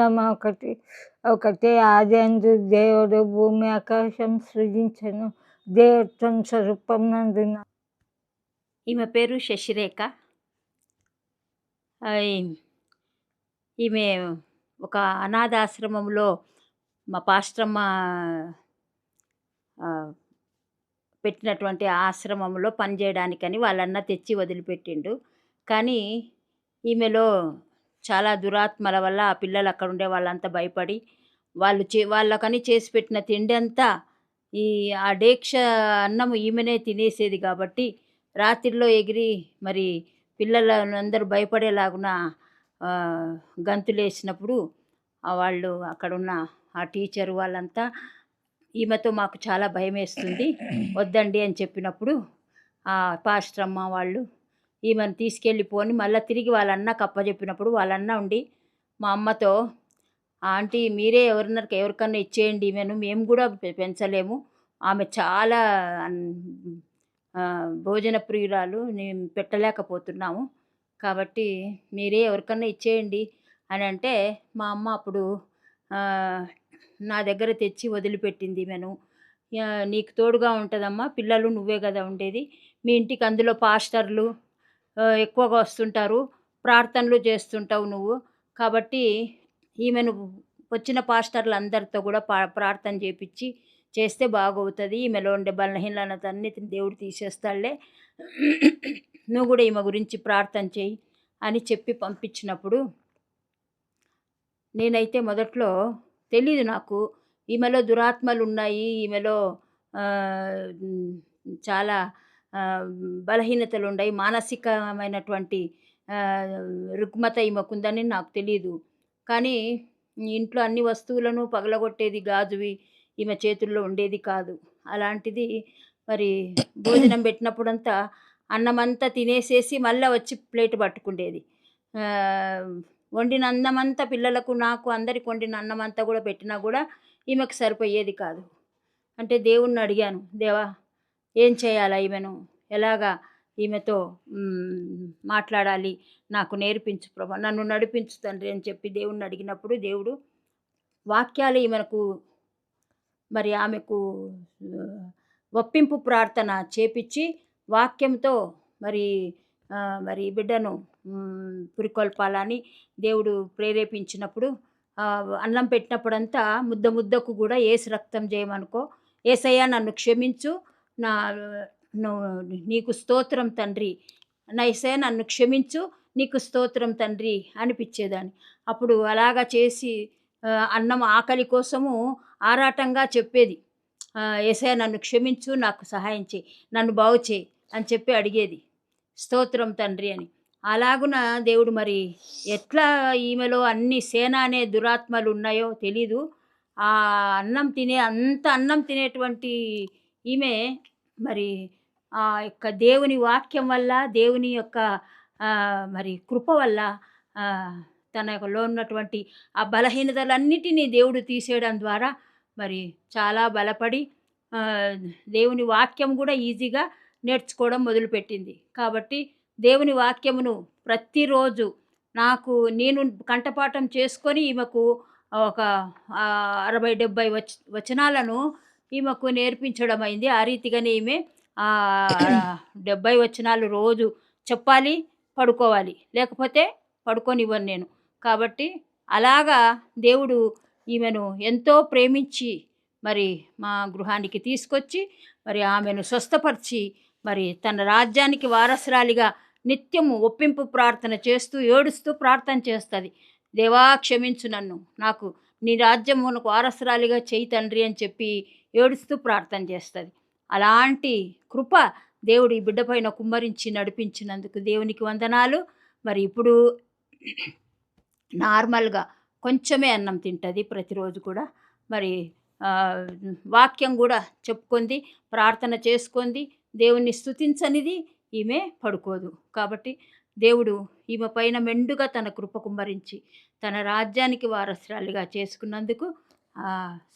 గ్రంథం ఒకటి ఒకటి ఆది దేవుడు భూమి ఆకాశం సృజించను. దేవుడు స్వరూపం నందున ఈమె పేరు శశిరేఖ. ఈమె ఒక అనాథాశ్రమంలో మా పాశ్రమ పెట్టినటువంటి ఆశ్రమంలో పనిచేయడానికని వాళ్ళన్న తెచ్చి వదిలిపెట్టిండు. కానీ ఈమెలో చాలా దురాత్మల వల్ల ఆ పిల్లలు అక్కడ ఉండే వాళ్ళంతా భయపడి వాళ్ళు చే వాళ్ళకని చేసి పెట్టిన తిండి అంతా ఈ ఆ డేక్ష అన్నం ఈమెనే తినేసేది కాబట్టి రాత్రిలో ఎగిరి మరి పిల్లలందరూ భయపడేలాగున గంతులేసినప్పుడు వాళ్ళు అక్కడున్న ఆ టీచర్ వాళ్ళంతా ఈమెతో మాకు చాలా భయం వేస్తుంది వద్దండి అని చెప్పినప్పుడు ఆ పాస్టర్ అమ్మ వాళ్ళు ఈమెను తీసుకెళ్ళిపోని మళ్ళీ తిరిగి వాళ్ళన్న అన్నకు వాళ్ళన్న ఉండి మా అమ్మతో ఆంటీ మీరే ఎవరినరికి ఎవరికన్నా ఇచ్చేయండి ఈమెను మేము కూడా పెంచలేము. ఆమె చాలా భోజన ప్రియురాలు మేము పెట్టలేకపోతున్నాము. కాబట్టి మీరే ఎవరికన్నా ఇచ్చేయండి. అని అంటే మా అమ్మ అప్పుడు నా దగ్గర తెచ్చి వదిలిపెట్టింది ఈమెను. నీకు తోడుగా ఉంటుందమ్మా పిల్లలు నువ్వే కదా ఉండేది. మీ ఇంటికి అందులో పాస్టర్లు ఎక్కువగా వస్తుంటారు. ప్రార్థనలు చేస్తుంటావు నువ్వు. కాబట్టి ఈమెను వచ్చిన పాస్టర్లు అందరితో కూడా పా ప్రార్థన చేపించి చేస్తే బాగవుతుంది. ఈమెలో ఉండే బలహీనత అన్నిటిని దేవుడు తీసేస్తాడులే. నువ్వు కూడా ఈమె గురించి ప్రార్థన చేయి అని చెప్పి పంపించినప్పుడు నేనైతే మొదట్లో తెలీదు నాకు. ఈమెలో దురాత్మలు ఉన్నాయి ఈమెలో చాలా బలహీనతలు ఉన్నాయి మానసికమైనటువంటి రుగ్మత ఈమెకుందని నాకు తెలియదు కానీ ఇంట్లో అన్ని వస్తువులను పగలగొట్టేది గాజువి ఈమె చేతుల్లో ఉండేది కాదు. అలాంటిది మరి భోజనం పెట్టినప్పుడంతా అన్నమంతా తినేసేసి మళ్ళీ వచ్చి ప్లేట్ పట్టుకుండేది. వండిన అన్నమంతా పిల్లలకు నాకు అందరికి వండిన అన్నమంతా కూడా పెట్టినా కూడా ఈమెకు సరిపోయేది కాదు. అంటే దేవుణ్ణి అడిగాను దేవా ఏం చేయాలా ఈమెను? ఎలాగా ఈమెతో మాట్లాడాలి? నాకు నేర్పించు ప్రభా నన్ను నడిపించు తండ్రి అని చెప్పి దేవుణ్ణి అడిగినప్పుడు దేవుడు వాక్యాలు ఈమెకు మరి ఆమెకు ఒప్పింపు ప్రార్థన చేపించి వాక్యంతో మరి మరి బిడ్డను పురికొల్పాలని దేవుడు ప్రేరేపించినప్పుడు అన్నం పెట్టినప్పుడంతా ముద్ద ముద్దకు కూడా ఏసు రక్తం చేయమనుకో ఏసయ్యా నన్ను క్షమించు నా నీకు స్తోత్రం తండ్రి. నైసే నన్ను క్షమించు నీకు స్తోత్రం తండ్రి అనిపించేదాన్ని. అప్పుడు అలాగా చేసి అన్నం ఆకలి కోసము ఆరాటంగా చెప్పేది. ఎసే నన్ను క్షమించు నాకు సహాయం చేయి నన్ను బాగు చేయి అని చెప్పి అడిగేది. స్తోత్రం తండ్రి అని. అలాగున దేవుడు మరి ఎట్లా ఈమెలో అన్ని సేన అనే దురాత్మలు ఉన్నాయో తెలీదు. ఆ అన్నం తినే అంత అన్నం తినేటువంటి ఈమె మరి ఆ యొక్క దేవుని వాక్యం వల్ల దేవుని యొక్క మరి కృప వల్ల తన యొక్కలో ఉన్నటువంటి ఆ బలహీనతలన్నిటినీ దేవుడు తీసేయడం ద్వారా మరి చాలా బలపడి దేవుని వాక్యం కూడా ఈజీగా నేర్చుకోవడం మొదలుపెట్టింది. కాబట్టి దేవుని వాక్యమును ప్రతిరోజు నాకు నేను కంఠపాఠం చేసుకొని ఈమెకు ఒక అరవై డెబ్భై వచనాలను ఈమెకు నేర్పించడం అయింది ఆ రీతిగానే ఈమె ఆ, డెబ్భై వచనాలు రోజు చెప్పాలి పడుకోవాలి. లేకపోతే పడుకోనివ్వను నేను. కాబట్టి అలాగా దేవుడు ఈమెను ఎంతో ప్రేమించి మరి మా గృహానికి తీసుకొచ్చి మరి ఆమెను స్వస్థపరిచి మరి తన రాజ్యానికి వారసురాలిగా నిత్యము ఒప్పింపు ప్రార్థన చేస్తూ ఏడుస్తూ ప్రార్థన చేస్తుంది. దేవా క్షమించు నన్ను. నాకు నీ రాజ్యమునకు వారసురాలిగా చేయి తండ్రి అని చెప్పి ఏడుస్తూ ప్రార్థన చేస్తుంది. అలాంటి కృప దేవుడు ఈ బిడ్డ పైన కుమ్మరించి నడిపించినందుకు దేవునికి వందనాలు. మరి ఇప్పుడు నార్మల్గా కొంచెమే అన్నం తింటుంది ప్రతిరోజు కూడా. మరి వాక్యం కూడా చెప్పుకుంది ప్రార్థన చేసుకుంది దేవుణ్ణి స్థుతించనిది ఈమె పడుకోదు. కాబట్టి దేవుడు ఈమె పైన మెండుగా తన కృప కుమ్మరించి తన రాజ్యానికి వారసురాలిగా చేసుకున్నందుకు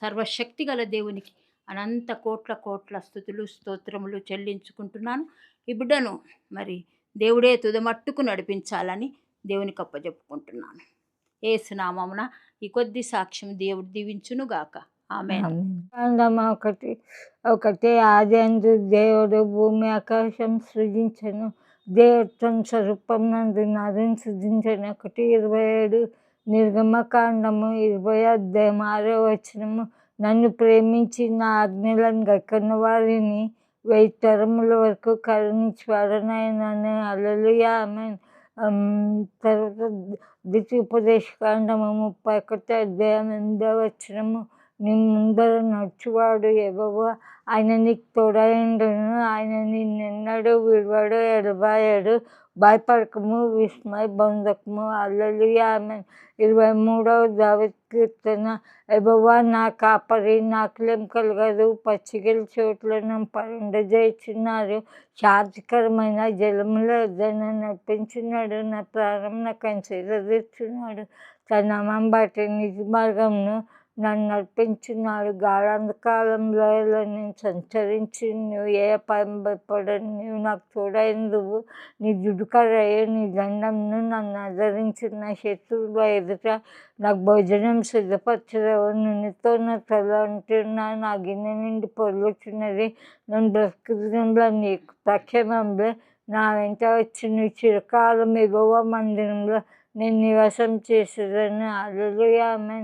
సర్వశక్తి గల దేవునికి అనంత కోట్ల కోట్ల స్థుతులు స్తోత్రములు చెల్లించుకుంటున్నాను. ఈ బిడ్డను మరి దేవుడే తుదమట్టుకు నడిపించాలని దేవునికి అప్పచెప్పుకుంటున్నాను ఏసునామమున ఈ కొద్ది సాక్ష్యం దేవుడు దీవించును గాక. ఆమె ఒకటి ఒకటి ఆది దేవుడు భూమి ఆకాశం సృజించను. దేవత్వం స్వరూపం నందు నరుని సిద్ధించిన ఒకటి ఇరవై ఏడు నిర్గమకాండము ఇరవై అధ్యాయం ఆరో వచనము. నన్ను ప్రేమించి నా ఆజ్ఞలను గక్కన వారిని వెయ్యి తరముల వరకు కరుణించేవాడనైనాను. అలలుయా ఆమె తర్వాత ద్వితీయోపదేశ కాండము ముప్పై ఒకటి అధ్యాయం ఎనిమిదో వచనము. నీ ముందర నడుచువాడు ఎవవో ఆయన నీకు తోడైండును ఆయన నిన్నెన్నడూ విడవడు ఎడబాయడు. భయపడకము విస్మయ బంధకము అల్లలి ఆమె ఇరవై మూడవ దావత్ కీర్తన ఎబవా నా కాపరి నాకులేం కలగదు. పచ్చిగల చోట్లను పరుండజేస్తున్నారు శాంతికరమైన జలముల ఏదైనా నడిపించున్నాడు. నా ప్రాణం నాకు అంచెదిస్తున్నాడు తన నామం బట్టి నిజ మార్గంను నన్ను నడిపించున్నాడు గాఢంధకాలంలో నేను సంచరించి నువ్వు ఏ అపాయం నువ్వు నాకు తోడైందువు నీ దుడుకరయ్య నీ దండంను నన్ను ఆదరించి నా శత్రువుల ఎదుట నాకు భోజనం సిద్ధపరచలేవు నూనెతో నా తల అంటున్నా. నా గిన్నె నుండి పొరుగుతున్నది నన్ను బ్రతుకుదంలో నీకు ప్రక్షేమంలో నా వెంట వచ్చి నీ చిరకాలం ఎగువ మందిరంలో నేను నివాసం చేసేదాన్ని అల్లుగా ఆమె